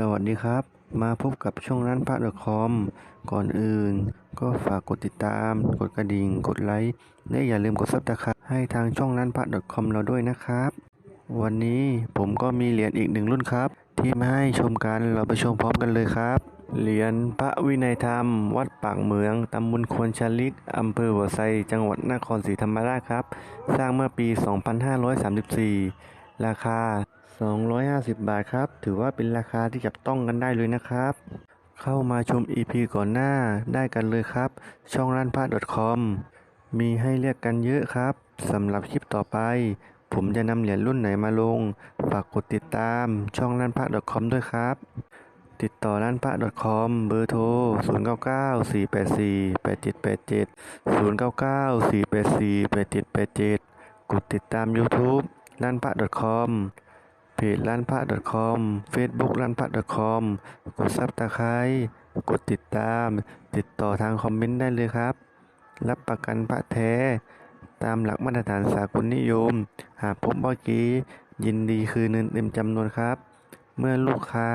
สวัสดีครับ มาพบกับช่องร้านพระดคอมก่อนอื่น ก็ฝากกดติดตาม กดกระดิ่ง กดไลค์ และอย่าลืมกดซับสไครต์ให้ทางช่องร้านพระดคอมเราด้วยนะครับ วันนี้ผมก็มีเหรียญอีกหนึ่งรุ่นครับ ที่มาให้ชมกันเราไปชมพร้อมกันเลยครับ เหรียญพระวินัยธรรม วัดปากเหมืองตำบลควนชลิกอำเภอหัวไซจังหวัดนครศรีธรรมราชครับ สร้างเมื่อปี 2534 ราคา 250 บาทครับ ถือว่าเป็นราคาที่จับต้องกันได้เลยนะครับ เข้ามาชม EP ก่อนหน้าได้กันเลยครับ ช่องร้านพระ .com มีให้เลือกกันเยอะครับสำหรับคลิปต่อไป ผมจะนำเหรียญรุ่นไหนมาลง ฝากกดติดตามช่องร้านพระ .com ด้วยครับ ติดต่อร้านพระ .com เบอร์โทร 099 484 8787 099 484 8787 กดติดตาม YouTube ร้านพระ .com เพจร้านพระ .com Facebook ร้านพระ .com กดซับตะไคร้กดติดตาม ติดต่อทางคอมเมนต์ได้เลยครับ รับประกันพระแท้ ตามหลักมาตรฐานสากลนิยม หากพบเมื่อกี้ยินดีคืนเงินเต็มจำนวนครับ เมื่อลูกค้า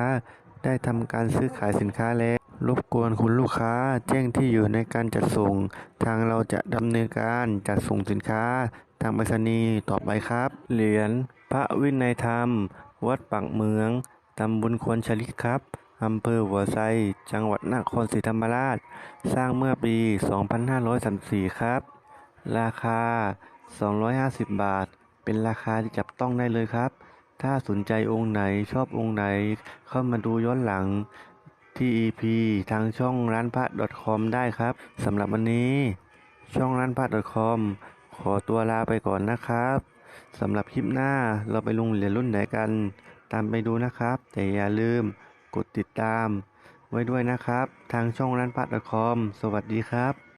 ได้ทำการซื้อขายสินค้าแล้ว รบกวนคุณลูกค้าแจ้งที่อยู่ในการจัดส่ง ทางเราจะดำเนินการจัดส่งสินค้า ทางไปรษณีย์ต่อไปครับ เหรียญ พระวินัยธรรม วัดปักเมือง ตำบลควนชลิกครับ อำเภอหัวไซ จังหวัดนครศรีธรรมราช สร้างเมื่อปี 2534 ครับ ราคา 250 บาท เป็นราคาที่จับต้องได้เลยครับ ถ้าสนใจองค์ไหนชอบองค์ไหน เข้ามาดูย้อนหลังที่ EP ทางช่องร้านพระ .com ได้ครับสำหรับวันนี้ ช่องร้านพระ .com ขอตัวลาไปก่อนนะครับ สำหรับคลิปหน้าเราไปลงเหรียญรุ่นไหนกัน ตามไปดูนะครับ แต่อย่าลืมกดติดตาม ไว้ด้วยนะครับ ทางช่องร้านพัดคอมสวัสดีครับ